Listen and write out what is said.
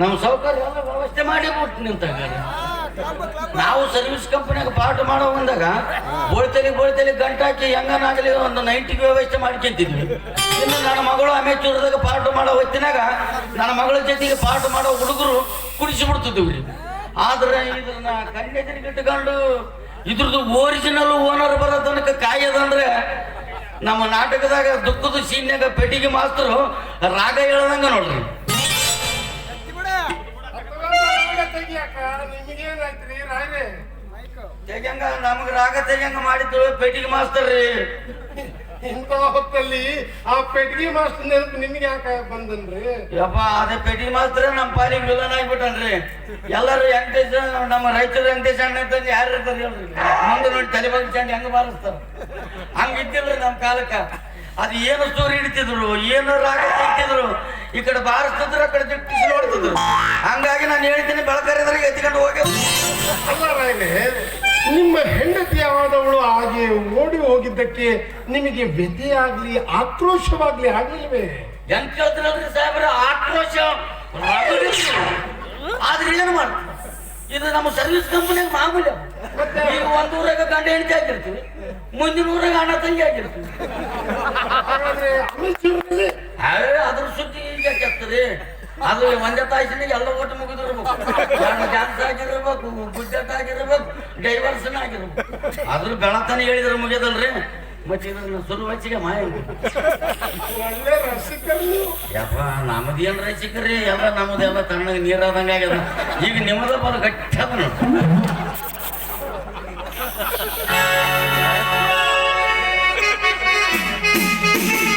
ನಮ್ಮ ಸೌಕರ್ಯ ವ್ಯವಸ್ಥೆ ಮಾಡಿ ಬಿಟ್ಟು ನಿಂತಾಗ. ನಾವು ಸರ್ವಿಸ್ ಕಂಪನಿಯಾಗ ಪಾಠ ಮಾಡೋ ಬಂದಾಗ ಬೋಳ್ತಲಿ ಬೋಳ್ತಲಿ ಗಂಟಾಕಿ ಹೆಂಗನಾಗಲಿ ಒಂದು ನೈಂಟಿಗೆ ವ್ಯವಸ್ಥೆ ಮಾಡ್ಕೊಂತಿದ್ವಿ ಇನ್ನು ನನ್ನ ಮಗಳು ಅಮೇಚೂರದಾಗ ಪಾಠ ಮಾಡೋ ಹೊತ್ತಿನಾಗ ನನ್ನ ಮಗಳ ಜೊತೆಗೆ ಪಾಠ ಮಾಡೋ ಹುಡುಗರು ಕುಡಿಸಿ ಬಿಡ್ತಿದ್ವಿ ಆದ್ರೆ ಇದನ್ನ ಕಣ್ಣೆದುರಿಗೆ ಇಟ್ಕೊಂಡು ಇದ್ರದ್ದು ಒರಿಜಿನಲ್ ಓನರ್ ಬರೋ ತನಕ ಕಾಯೋದಂದ್ರೆ ನಮ್ಮ ನಾಟಕದಾಗ ದುಃಖದ ಸೀನ್ಯಾಗ ಪೆಟ್ಟಿಗೆ ಮಾಸ್ತರು ರಾಗ ಹೇಳದಂಗ ನೋಡ್ರಿ. ತೆಗ್ಯಂಗ ನಮಗ್ ರಾಗ ತೆಗ್ಯಂಗ ಮಾಡಿದ್ರು ಪೆಟ್ಟಿಗೆ ಮಾಸ್ತರ್ ರೀ ಇಂಥ ಹೊತ್ತಲ್ಲಿ ಆ ಪೆಟ್ಟಿಗೆ ಮಾಸ್ಟರ್ ನೆನಪು ನಿಮ್ಗೆ ಯಾಕೆ ಬಂದನ್ರಿ? ಯಪ್ಪ ಅದೇ ಪೆಟ್ಟಿಗೆ ಮಾಸ್ತರ್ ನಮ್ಮ ಪಾಲಿಗೆ ವಿಲನ್ ಆಗ್ಬಿಟ್ಟನ್ರಿ. ಎಲ್ಲರೂ ವೆಂಕಟೇಶ್ ನಮ್ಮ ರೈತರು ವೆಂಕಟೇಶ್ ಅಣ್ಣ ಅಂತ ಯಾರು ಇರ್ತಾರೆ ಹೇಳ್ರಿ. ಮುಂದೆ ನೋಡಿ ತಲೆ ಬಗ್ಗೆ ಚಂದ ಹೆಂಗ ಬಾರಿಸ್ತಾರ. ಹಂಗ ಇದ್ದಿಲ್ರಿ ನಮ್ಮ ಕಾಲಕ್ಕ. ಅದು ಏನು ಸ್ಟೋರಿ ಹಿಡಿತಿದ್ರು ಏನು ರಾಗ ತೆಗಿತಿದ್ರು ಈ ಕಡೆ ಬಾರಿಸ್ತಿದ್ರು ಆ ಕಡೆ ದಿಟ್ಟಿಸಿ ನೋಡ್ತಿದ್ರು. ಹಂಗಾಗಿ ನಾನು ಹೇಳ್ತೀನಿ ಬೆಳಕರಿದ್ರೆ ಎತ್ಕೊಂಡು ಹೋಗಿ. ನಿಮ್ಮ ಹೆಂಡತಿ ಯಾವಾದವಳು ಹಾಗೆ ಓಡಿ ಹೋಗಿದ್ದಕ್ಕೆ ನಿಮಗೆ ವ್ಯಥೆಯಾಗ್ಲಿ ಆಕ್ರೋಶವಾಗ್ಲಿ ಆಗ್ಲಿಲ್ವೇ? ಎಂತ ಕೇಳ್ತಿರಲ್ರಿ ಸಾಹೇಬ್ರ ಆಕ್ರೋಶ. ರಗಳೆ. ಇದು ನಮ್ಮ ಸರ್ವಿಸ್ ಕಂಪನಿಯಾಗ ಮಾಮೂಲಿ? ಈಗ ಒಂದ್ ಊರಾಗ ಗಂಡ ಹೆಂಡತಿ ಆಗಿರ್ತೀವಿ, ಮುಂದಿನ ಊರಾಗ ಅಣ್ಣ ತಂಗಿ ಆಗಿರ್ತೀವಿ. ಅದ್ರ ಸುದ್ದಿ ಈಗ ಅದು ಒಂದೇ ತಾಯಿಸಿನ ಎಲ್ಲ ಓಟ್ ಮುಗಿದಿರ್ಬೇಕು. ಡ್ಯಾನ್ಸ್ ಆಗಿರ್ಬೇಕು ಗುಡ್ಡಟ್ ಆಗಿರ್ಬೇಕು ಡೈವರ್ಸನ್ ಆಗಿರ್ಬೇಕು. ಅದ್ರ ಬೆಳತನ ಹೇಳಿದ್ರೆ ಮುಗಿಯದಲ್ರಿ? ಮತ್ತೆ ಇದನ್ನ ಸುರು ಮಾಯ ಒಳ್ಳೆ ರಸಿಕರು. ನೀವು. ಯಪ್ಪ ನಮ್ಮದೇನ್ ರಚಿಕ್ರಿ ಎಲ್ಲ ನಮ್ಮದೆಲ್ಲ ತಣ್ಣಗೆ ನೀರಾದಂಗ ಆಗ್ಯದ. ಈಗ ನಿಮ್ಮದ ಬರೋ ಗಟ್ಟಿ ಅದ ನೋಡಿ.